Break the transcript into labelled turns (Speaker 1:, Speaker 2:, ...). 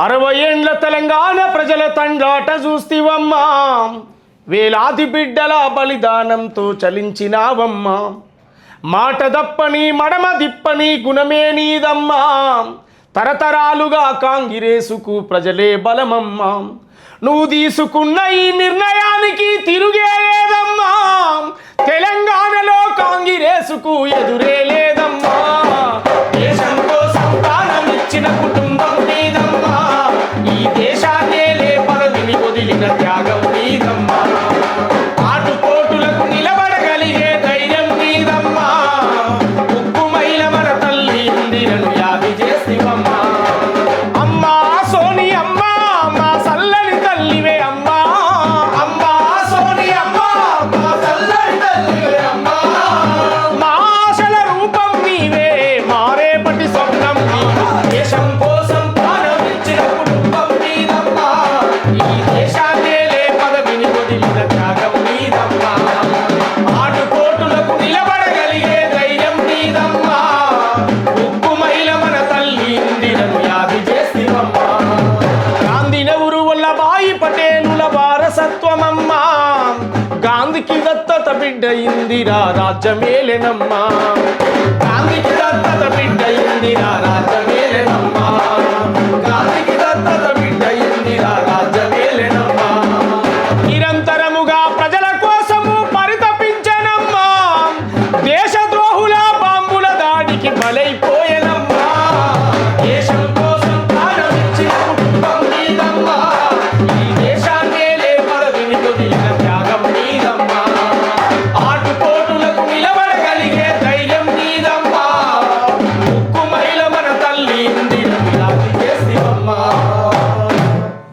Speaker 1: అరవై ఏండ్ల తెలంగాణ ప్రజల తండ్రాట చూస్తివమ్మా. వేలాది బిడ్డల బలిదానంతో చలించినావమ్మా. మాట దప్పని మడమ దిప్పని గుణమే నీదమ్మా. తరతరాలుగా కాంగిరేసుకు ప్రజలే బలమమ్మా. నువ్వు తీసుకున్న ఈ నిర్ణయానికి తిరుగే లేదమ్మా తెలంగాణలో కాంగిరేసుకు ఎదురే లేదు. గాంధీకి దత్తత బిడ్డ ఇందిరా రాజ్యమేలెనమ్మా. గాంధీకి దత్తత బిడ్డ ఇందిరా రాజ్యమేలెనమ్మా. గాంధీకి దత్తత బిడ్డ ఇందిరా రాజ్యమేలెనమ్మా. నిరంతరముగా ప్రజల కోసము పరితపించనమ్మా. దేశద్రోహుల బాంబుల దాడికి బలైపో